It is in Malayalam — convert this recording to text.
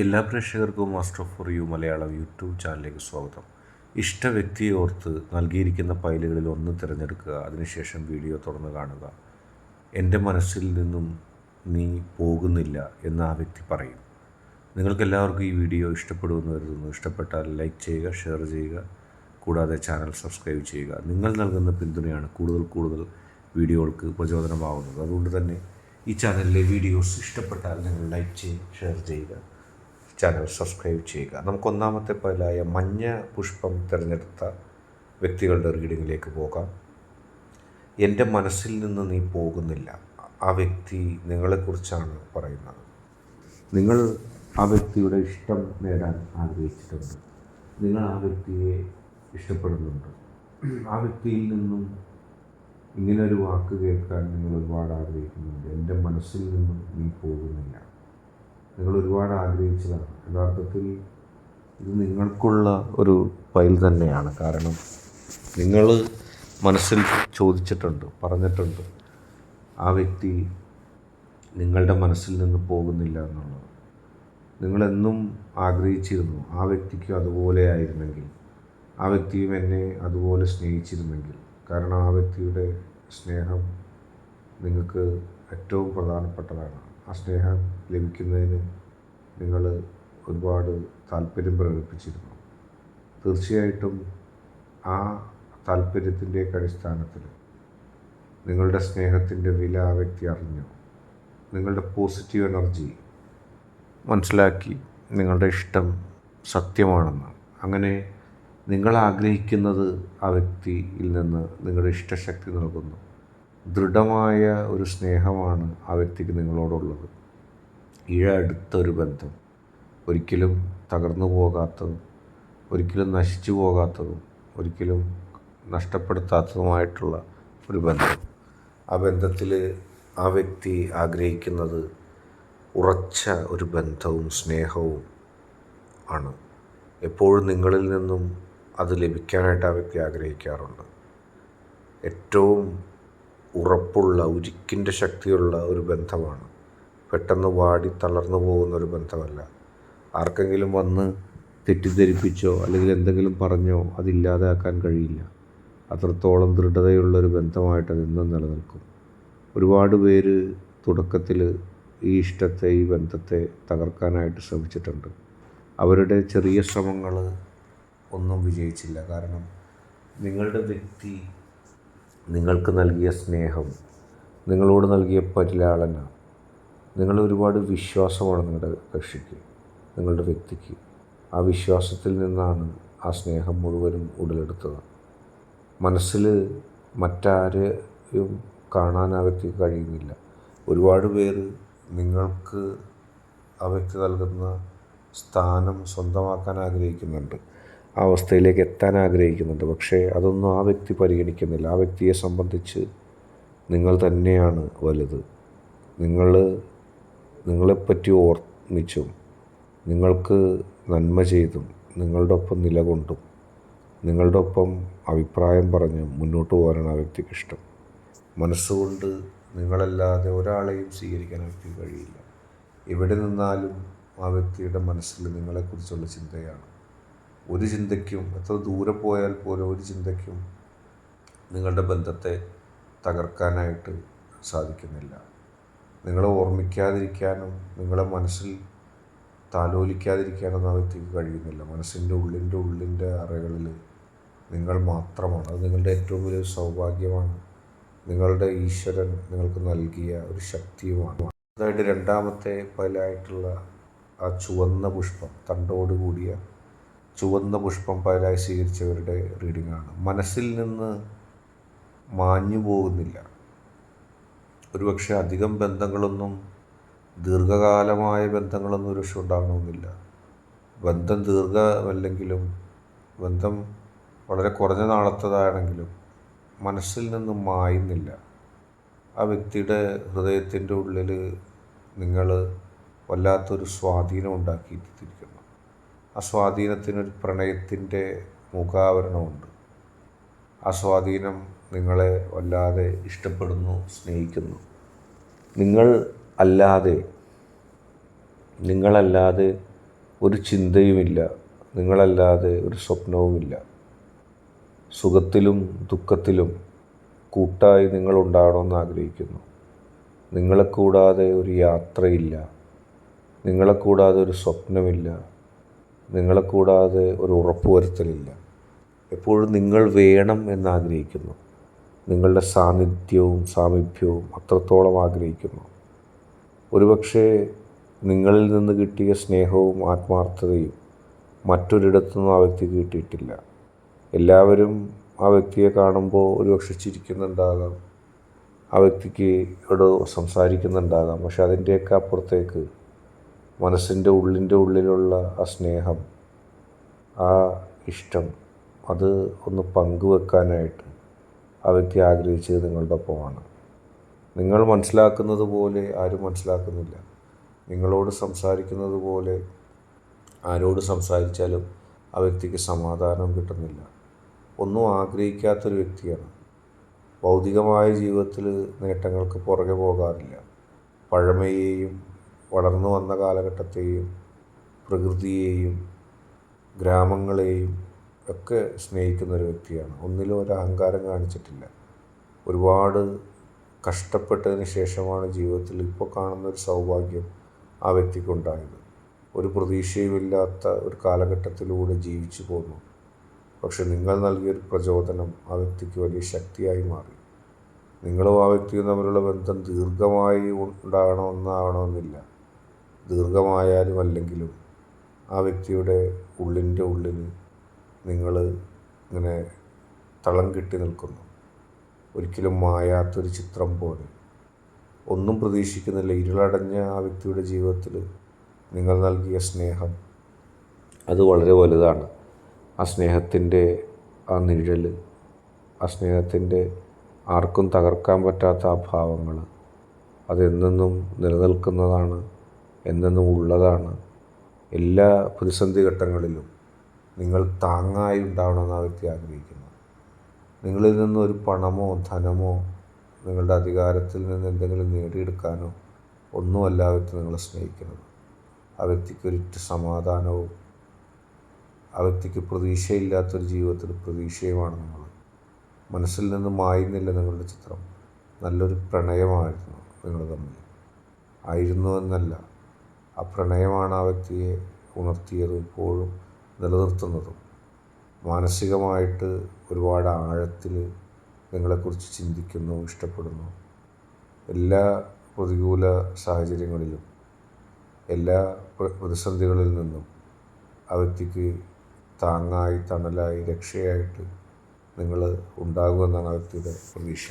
എല്ലാ പ്രേക്ഷകർക്കും master for you Malayalam YouTube ചാനലിലേക്ക് സ്വാഗതം. ഇഷ്ട വ്യക്തിയെ ഓർത്ത് നൽകിയിരിക്കുന്ന ഫയലുകളിൽ ഒന്ന് തിരഞ്ഞെടുക്കുക അതിനുശേഷം വീഡിയോ തുറന്ന് കാണുക. എന്റെ മനസ്സിൽ നിന്നും നീ പോകുന്നില്ല എന്ന് ആ വ്യക്തി പറയും. നിങ്ങൾക്കെല്ലാവർക്കും ഈ വീഡിയോ ഇഷ്ടപ്പെടുമെന്ന് കരുതുന്നു. ഇഷ്ടപ്പെട്ടാൽ ലൈക്ക് ചെയ്യുക ഷെയർ ചെയ്യുക കൂടാതെ ചാനൽ സബ്സ്ക്രൈബ് ചെയ്യുക. നിങ്ങൾ നൽകുന്ന പിന്തുണയാണ് കൂടുതൽ കൂടുതൽ വീഡിയോകൾക്ക് പ്രചോദനമാകുന്നത് അതുകൊണ്ട് തന്നെ ഈ ചാനലിലെ വീഡിയോസ് ഇഷ്ടപ്പെട്ടാൽ നിങ്ങൾ ലൈക്ക് ചെയ്യുക ഷെയർ ചെയ്യുക. ചാനൽ സബ്സ്ക്രൈബ് ചെയ്യുക. നമുക്ക് ഒന്നാമത്തെ പതിലായ മഞ്ഞ പുഷ്പം തിരഞ്ഞെടുത്ത വ്യക്തികളുടെ റീഡിങ്ങിലേക്ക് പോകാം. എന്റെ മനസ്സിൽ നിന്ന് നീ പോകുന്നില്ല. ആ വ്യക്തി നിങ്ങളെക്കുറിച്ചാണ് പറയുന്നത്. നിങ്ങൾ ആ വ്യക്തിയുടെ ഇഷ്ടം നേടാൻ ആഗ്രഹിച്ചിട്ടുണ്ട്. നിങ്ങൾ ആ വ്യക്തിയെ ഇഷ്ടപ്പെടുന്നുണ്ട്. ആ വ്യക്തിയിൽ നിന്നും ഇങ്ങനെ ഒരു വാക്ക് കേൾക്കാൻ നിങ്ങൾ ഒരുപാട് ആഗ്രഹിക്കുന്നുണ്ട്. എന്റെ മനസ്സിൽ നിന്നും നീ പോകുന്നില്ല. നിങ്ങൾ ഒരുപാട് ആഗ്രഹിച്ചതാണ്. യഥാർത്ഥത്തിൽ ഇത് നിങ്ങൾക്കുള്ള ഒരു ഫയൽ തന്നെയാണ്. കാരണം നിങ്ങൾ മനസ്സിൽ ചോദിച്ചിട്ടുണ്ട് പറഞ്ഞിട്ടുണ്ട് ആ വ്യക്തി നിങ്ങളുടെ മനസ്സിൽ നിന്ന് പോകുന്നില്ല എന്നുള്ളത്. നിങ്ങളെന്നും ആഗ്രഹിച്ചിരുന്നു ആ വ്യക്തിക്ക് അതുപോലെ ആയിരുന്നെങ്കിൽ ആ വ്യക്തിയും എന്നെ അതുപോലെ സ്നേഹിച്ചിരുന്നെങ്കിൽ. കാരണം ആ വ്യക്തിയുടെ സ്നേഹം നിങ്ങൾക്ക് ഏറ്റവും പ്രധാനപ്പെട്ടതാണ്. ആ സ്നേഹം ലഭിക്കുന്നതിന് നിങ്ങൾ ഒരുപാട് താല്പര്യം പ്രകടിപ്പിച്ചിരുന്നു. തീർച്ചയായിട്ടും ആ താല്പര്യത്തിന്റെയൊക്കെ അടിസ്ഥാനത്തിൽ നിങ്ങളുടെ സ്നേഹത്തിന്റെ വില ആ വ്യക്തി അറിഞ്ഞു. നിങ്ങളുടെ പോസിറ്റീവ് എനർജി മനസ്സിലാക്കി നിങ്ങളുടെ ഇഷ്ടം സത്യമാണെന്ന്. അങ്ങനെ നിങ്ങൾ ആഗ്രഹിക്കുന്നത് ആ വ്യക്തിയിൽ നിന്ന് നിങ്ങളുടെ ഇഷ്ടശക്തി നൽകുന്നു. ദൃഢമായ ഒരു സ്നേഹമാണ് ആ വ്യക്തിക്ക് നിങ്ങളോടുള്ളത്. ഇഴ അടുത്തൊരു ബന്ധം ഒരിക്കലും തകർന്നു പോകാത്തതും ഒരിക്കലും നശിച്ചു പോകാത്തതും ഒരിക്കലും നഷ്ടപ്പെടുത്താത്തതുമായിട്ടുള്ള ഒരു ബന്ധം. ആ ബന്ധത്തിൽ ആ വ്യക്തി ആഗ്രഹിക്കുന്നത് ഉറച്ച ഒരു ബന്ധവും സ്നേഹവും ആണ്. എപ്പോഴും നിങ്ങളിൽ നിന്നും അത് ലഭിക്കാനായിട്ട് ആ വ്യക്തി ആഗ്രഹിക്കാറുണ്ട്. ഏറ്റവും ഉറപ്പുള്ള ഉരുക്കിന്റെ ശക്തിയുള്ള ഒരു ബന്ധമാണ് പെട്ടെന്ന് വാടി തളർന്നു പോകുന്ന ഒരു ബന്ധമല്ല. ആർക്കെങ്കിലും വന്ന് തെറ്റിദ്ധരിപ്പിച്ചോ അല്ലെങ്കിൽ എന്തെങ്കിലും പറഞ്ഞോ അതില്ലാതാക്കാൻ കഴിയില്ല. അത്രത്തോളം ദൃഢതയുള്ളൊരു ബന്ധമായിട്ട് അതെന്നും നിലനിൽക്കും. ഒരുപാട് പേര് തുടക്കത്തിൽ ഈ ഇഷ്ടത്തെ ഈ ബന്ധത്തെ തകർക്കാനായിട്ട് ശ്രമിച്ചിട്ടുണ്ട്. അവരുടെ ചെറിയ ശ്രമങ്ങൾ ഒന്നും വിജയിച്ചില്ല. കാരണം നിങ്ങളുടെ വ്യക്തി നിങ്ങൾക്ക് നൽകിയ സ്നേഹം നിങ്ങളോട് നൽകിയ പരിലാളന നിങ്ങൾ ഒരുപാട് വിശ്വാസമാണ് നിങ്ങളുടെ കക്ഷിക്ക് നിങ്ങളുടെ വ്യക്തിക്ക്. ആ വിശ്വാസത്തിൽ നിന്നാണ് ആ സ്നേഹം മുഴുവനും ഉടലെടുത്തത്. മനസ്സിൽ മറ്റാരെയും കാണാൻ ആ വ്യക്തിക്ക് കഴിയുന്നില്ല. ഒരുപാട് പേര് നിങ്ങൾക്ക് ആ വ്യക്തി നൽകുന്ന സ്ഥാനം സ്വന്തമാക്കാൻ ആഗ്രഹിക്കുന്നുണ്ട്. ആ അവസ്ഥയിലേക്ക് എത്താൻ ആഗ്രഹിക്കുന്നുണ്ട്. പക്ഷേ അതൊന്നും ആ വ്യക്തി പരിഗണിക്കുന്നില്ല. ആ വ്യക്തിയെ സംബന്ധിച്ച് നിങ്ങൾ തന്നെയാണ് വലുത്. നിങ്ങൾ നിങ്ങളെപ്പറ്റി ഓർമ്മിച്ചും നിങ്ങൾക്ക് നന്മ ചെയ്തും നിങ്ങളുടെ ഒപ്പം നിലകൊണ്ടും നിങ്ങളുടെ ഒപ്പം അഭിപ്രായം പറഞ്ഞും മുന്നോട്ട് പോകാനാണ് ആ വ്യക്തിക്ക് ഇഷ്ടം. മനസ്സുകൊണ്ട് നിങ്ങളല്ലാതെ ഒരാളെയും സ്വീകരിക്കാൻ ആ വ്യക്തിക്ക് കഴിയില്ല. എവിടെ നിന്നാലും ആ വ്യക്തിയുടെ മനസ്സിൽ നിങ്ങളെക്കുറിച്ചുള്ള ചിന്തയാണ്. ഒരു ചിന്തയ്ക്കും എത്ര ദൂരെ പോയാൽ പോലും ഒരു ചിന്തയ്ക്കും നിങ്ങളുടെ ബന്ധത്തെ തകർക്കാനായിട്ട് സാധിക്കുന്നില്ല. നിങ്ങളെ ഓർമ്മിക്കാതിരിക്കാനും നിങ്ങളെ മനസ്സിൽ താലോലിക്കാതിരിക്കാനൊന്നും ആ വ്യക്തിക്ക് കഴിയുന്നില്ല. മനസ്സിന്റെ ഉള്ളിന്റെ ഉള്ളിന്റെ അറകളിൽ നിങ്ങൾ മാത്രമാണ്. അത് നിങ്ങളുടെ ഏറ്റവും വലിയ സൗഭാഗ്യമാണ്. നിങ്ങളുടെ ഈശ്വരൻ നിങ്ങൾക്ക് നൽകിയ ഒരു ശക്തിയുമാണ്. അതായത് രണ്ടാമത്തെ പലായിട്ടുള്ള ആ ചുവന്ന പുഷ്പം തണ്ടോട് കൂടിയ ചുവന്ന പുഷ്പം പലായി സ്വീകരിച്ചവരുടെ റീഡിങ്ങാണ് മനസ്സിൽ നിന്ന് മാഞ്ഞു പോകുന്നില്ല ഒരുപക്ഷെ അധികം ബന്ധങ്ങളൊന്നും ദീർഘകാലമായ ബന്ധങ്ങളൊന്നും ഒരുപക്ഷെ ഉണ്ടാകണമെന്നില്ല ബന്ധം ദീർഘമല്ലെങ്കിലും ബന്ധം വളരെ കുറഞ്ഞ നാളത്തതാണെങ്കിലും മനസ്സിൽ നിന്നും മായുന്നില്ല. ആ വ്യക്തിയുടെ ഹൃദയത്തിന്റെ ഉള്ളിൽ നിങ്ങൾ വല്ലാത്തൊരു സ്വാധീനം ഉണ്ടാക്കിയിട്ടിരിക്കുന്നു. ആ സ്വാധീനത്തിനൊരു പ്രണയത്തിന്റെ മുഖാവരണമുണ്ട്. ആ സ്വാധീനം നിങ്ങളെ വല്ലാതെ ഇഷ്ടപ്പെടുന്നു സ്നേഹിക്കുന്നു. നിങ്ങൾ അല്ലാതെ നിങ്ങളല്ലാതെ ഒരു ചിന്തയുമില്ല. നിങ്ങളല്ലാതെ ഒരു സ്വപ്നവുമില്ല. സുഖത്തിലും ദുഃഖത്തിലും കൂട്ടായി നിങ്ങളുണ്ടാകണമെന്ന് ആഗ്രഹിക്കുന്നു. നിങ്ങളെ കൂടാതെ ഒരു യാത്രയില്ല. നിങ്ങളെ കൂടാതെ ഒരു സ്വപ്നമില്ല. നിങ്ങളെ കൂടാതെ ഒരു ഉറപ്പുവരുത്തലില്ല. എപ്പോഴും നിങ്ങൾ വേണം എന്നാഗ്രഹിക്കുന്നു. നിങ്ങളുടെ സാന്നിധ്യവും സാമീപ്യവും അത്രത്തോളം ആഗ്രഹിക്കുന്നു. ഒരുപക്ഷെ നിങ്ങളിൽ നിന്ന് കിട്ടിയ സ്നേഹവും ആത്മാർത്ഥതയും മറ്റൊരിടത്തുനിന്നും ആ വ്യക്തി കിട്ടിയിട്ടില്ല. എല്ലാവരും ആ വ്യക്തിയെ കാണുമ്പോൾ ഒരുപക്ഷെ ചിരിക്കുന്നുണ്ടാകാം. ആ വ്യക്തിക്ക് ഇവിടെ സംസാരിക്കുന്നുണ്ടാകാം. പക്ഷെ അതിന്റെയൊക്കെ അപ്പുറത്തേക്ക് മനസ്സിന്റെ ഉള്ളിന്റെ ഉള്ളിലുള്ള ആ സ്നേഹം ആ ഇഷ്ടം അത് ഒന്ന് പങ്കുവെക്കാനായിട്ട് ആ വ്യക്തി ആഗ്രഹിച്ചത് നിങ്ങളുടെ ഒപ്പമാണ്. നിങ്ങൾ മനസ്സിലാക്കുന്നത് പോലെ ആരും മനസ്സിലാക്കുന്നില്ല. നിങ്ങളോട് സംസാരിക്കുന്നത് പോലെ ആരോട് സംസാരിച്ചാലും ആ വ്യക്തിക്ക് സമാധാനം കിട്ടുന്നില്ല. ഒന്നും ആഗ്രഹിക്കാത്തൊരു വ്യക്തിയാണ്. ഭൗതികമായ ജീവിതത്തിൽ നേട്ടങ്ങൾക്ക് പുറകെ പോകാറില്ല. പഴമയെയും വളർന്നു വന്ന കാലഘട്ടത്തെയും പ്രകൃതിയെയും ഗ്രാമങ്ങളെയും ഒക്കെ സ്നേഹിക്കുന്ന ഒരു വ്യക്തിയാണ്. ഒന്നിലും ഒരു അഹങ്കാരം കാണിച്ചിട്ടില്ല. ഒരുപാട് കഷ്ടപ്പെട്ടതിന് ശേഷമാണ് ജീവിതത്തിൽ ഇപ്പോൾ കാണുന്ന ഒരു സൗഭാഗ്യം ആ വ്യക്തിക്കുണ്ടായത്. ഒരു പ്രതീക്ഷയുമില്ലാത്ത ഒരു കാലഘട്ടത്തിലൂടെ ജീവിച്ചു പോന്നു. പക്ഷെ നിങ്ങൾ നൽകിയൊരു പ്രചോദനം ആ വ്യക്തിക്ക് വലിയ ശക്തിയായി മാറി. നിങ്ങളും ആ വ്യക്തിയും തമ്മിലുള്ള ബന്ധം ദീർഘമായി ഉണ്ടാകണമെന്നാകണമെന്നില്ല ദീർഘമായാലും അല്ലെങ്കിലും ആ വ്യക്തിയുടെ ഉള്ളിന്റെ ഉള്ളിൽ നിങ്ങൾ ഇങ്ങനെ തളം കെട്ടി നിൽക്കുന്നു. ഒരിക്കലും മായാത്തൊരു ചിത്രം പോലെ. ഒന്നും പ്രതീക്ഷിക്കുന്നില്ല. ഇരുളടഞ്ഞ ആ വ്യക്തിയുടെ ജീവിതത്തിൽ നിങ്ങൾ നൽകിയ സ്നേഹം. അത് വളരെ വലുതാണ്. ആ സ്നേഹത്തിന്റെ ആ നിഴൽ ആ സ്നേഹത്തിന്റെ ആർക്കും തകർക്കാൻ പറ്റാത്ത ആ ഭാവങ്ങൾ അതെന്നെന്നും നിലനിൽക്കുന്നതാണ് എന്നെന്നും ഉള്ളതാണ് എല്ലാ പ്രതിസന്ധി ഘട്ടങ്ങളിലും നിങ്ങൾ താങ്ങായി ഉണ്ടാവണമെന്ന് ആ വ്യക്തി ആഗ്രഹിക്കുന്നു നിങ്ങളിൽ നിന്ന് ഒരു പണമോ ധനമോ നിങ്ങളുടെ അധികാരത്തിൽ നിന്ന് എന്തെങ്കിലും നേടിയെടുക്കാനോ ഒന്നുമല്ല ആ വ്യക്തി നിങ്ങളെ സ്നേഹിക്കുന്നത്. ആ വ്യക്തിക്ക് ഒരിറ്റ് സമാധാനവും ആ വ്യക്തിക്ക് പ്രതീക്ഷയില്ലാത്തൊരു ജീവിതത്തിൽ പ്രതീക്ഷയുമാണ് നിങ്ങൾ. മനസ്സിൽ നിന്ന് മായുന്നില്ല നിങ്ങളുടെ ചിത്രം. നല്ലൊരു പ്രണയമായിരുന്നു നിങ്ങൾ തമ്മിൽ. ആയിരുന്നു എന്നല്ല. ആ പ്രണയമാണ് ആ വ്യക്തിയെ ഉണർത്തിയത്. ഇപ്പോഴും നിലനിർത്തുന്നതും മാനസികമായിട്ട് ഒരുപാട് ആഴത്തിൽ നിങ്ങളെക്കുറിച്ച് ചിന്തിക്കുന്നു ഇഷ്ടപ്പെടുന്നു. എല്ലാ പ്രതികൂല സാഹചര്യങ്ങളിലും എല്ലാ പ്രതിസന്ധികളിൽ നിന്നും ആ വ്യക്തിക്ക് താങ്ങായി തണലായി രക്ഷയായിട്ട് നിങ്ങൾ ഉണ്ടാകുമെന്നാണ് ആ വ്യക്തിയുടെ പ്രതീക്ഷ.